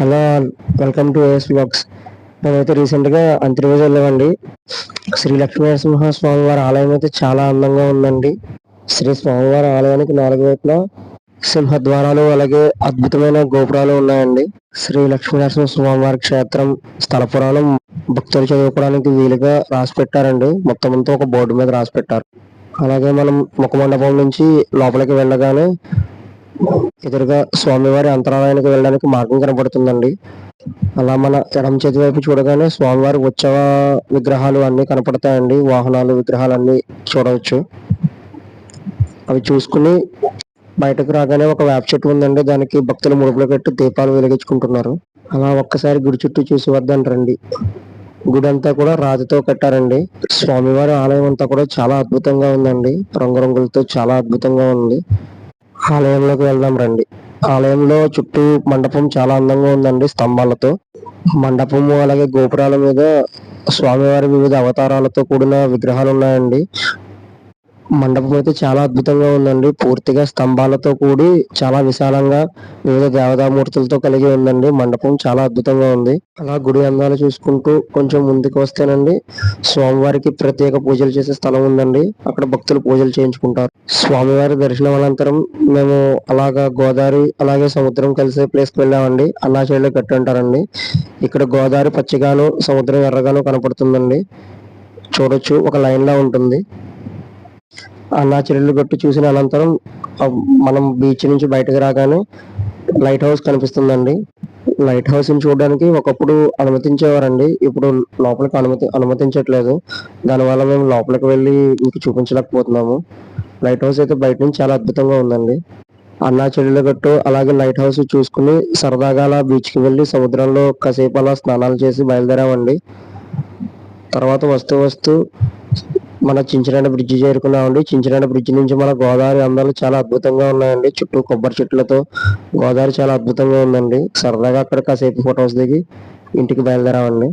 Hello welcome to AS blogs మేమైతే రీసెంట్గా అంతర్వేది వెళ్ళామండి. శ్రీ లక్ష్మీ నరసింహ స్వామి వారి ఆలయం అయితే చాలా అందంగా ఉందండి. శ్రీ స్వామివారి ఆలయానికి నాలుగు వైపులా సింహద్వారాలు అలాగే అద్భుతమైన గోపురాలు ఉన్నాయండి. శ్రీ లక్ష్మీ నరసింహ స్వామివారి క్షేత్రం స్థల పురాణం భక్తులు చదువుకోవడానికి వీలుగా రాసి పెట్టారండి. మొత్తం అంతా ఒక బోర్డు మీద రాసి పెట్టారు. అలాగే మనం ముఖ మండపం నుంచి లోపలికి వెళ్ళగానే ఎదురుగా స్వామివారి అంతరాలయానికి వెళ్ళడానికి మార్గం కనబడుతుందండి. అలా మన ఎడమ చేతి వైపు చూడగానే స్వామివారి ఉత్సవ విగ్రహాలు అన్ని కనపడతాయండి. వాహనాలు విగ్రహాలు అన్ని చూడవచ్చు. అవి చూసుకుని బయటకు రాగానే ఒక వేప చెట్టు ఉందండి. దానికి భక్తులు ముడుపులు పెట్టి దీపాలు వెలిగించుకుంటున్నారు. అలా ఒక్కసారి గుడి చుట్టూ చూసి వద్దాను రండి. గుడి అంతా కూడా రాతితో కట్టారండి. స్వామివారి ఆలయం అంతా కూడా చాలా అద్భుతంగా ఉందండి. రంగురంగులతో చాలా అద్భుతంగా ఉంది. ఆలయంలోకి వెళ్దాం రండి. ఆలయంలో చుట్టూ మండపం చాలా అందంగా ఉందండి స్తంభాలతో. మండపము అలాగే గోపురాల మీద స్వామివారి వివిధ అవతారాలతో కూడిన విగ్రహాలు ఉన్నాయండి. మండపం అయితే చాలా అద్భుతంగా ఉందండి. పూర్తిగా స్తంభాలతో కూడి చాలా విశాలంగా వివిధ దేవతామూర్తులతో కలిగి ఉందండి. మండపం చాలా అద్భుతంగా ఉంది. అలా గుడి అందాలు చూసుకుంటూ కొంచెం ముందుకు వస్తేనండి స్వామివారికి ప్రత్యేక పూజలు చేసే స్థలం ఉందండి. అక్కడ భక్తులు పూజలు చేయించుకుంటారు. స్వామివారి దర్శనం అనంతరం మేము అలాగా గోదావరి అలాగే సముద్రం కలిసే ప్లేస్కి వెళ్ళామండి. అన్నాచేళ్ళు కట్టి ఉంటారండి ఇక్కడ గోదావరి పచ్చిగాను సముద్రం ఎర్రగాను కనపడుతుందండి. చూడొచ్చు ఒక లైన్ లా ఉంటుంది. అన్నా చెల్లెలు గట్టు చూసిన అనంతరం మనం బీచ్ నుంచి బయటకు రాగానే లైట్ హౌస్ కనిపిస్తుందండి. లైట్ హౌస్ని చూడడానికి ఒకప్పుడు అనుమతించేవారండి. ఇప్పుడు లోపలికి అనుమతి అనుమతించట్లేదు. దానివల్ల మేము లోపలికి వెళ్ళి మీకు చూపించలేకపోతున్నాము. లైట్ హౌస్ అయితే బయట నుంచి చాలా అద్భుతంగా ఉందండి. అన్నా చెల్లెల గట్టు అలాగే లైట్ హౌస్ చూసుకుని సరదాగా అలా బీచ్కి వెళ్ళి సముద్రంలో కాసేపు అలా స్నానాలు చేసి బయలుదేరామండి. తర్వాత వస్తూ వస్తూ మన చించిరాడ బ్రిడ్జి చేరుకున్నామండి. చించినాడ బ్రిడ్జి నుంచి మన గోదావరి అందాలు చాలా అద్భుతంగా ఉన్నాయండి. చుట్టూ కొబ్బరి చెట్లతో గోదావరి చాలా అద్భుతంగా ఉందండి. సరదాగా అక్కడ కాసేపు ఫొటోస్ దిగి ఇంటికి బయలుదేరామండి.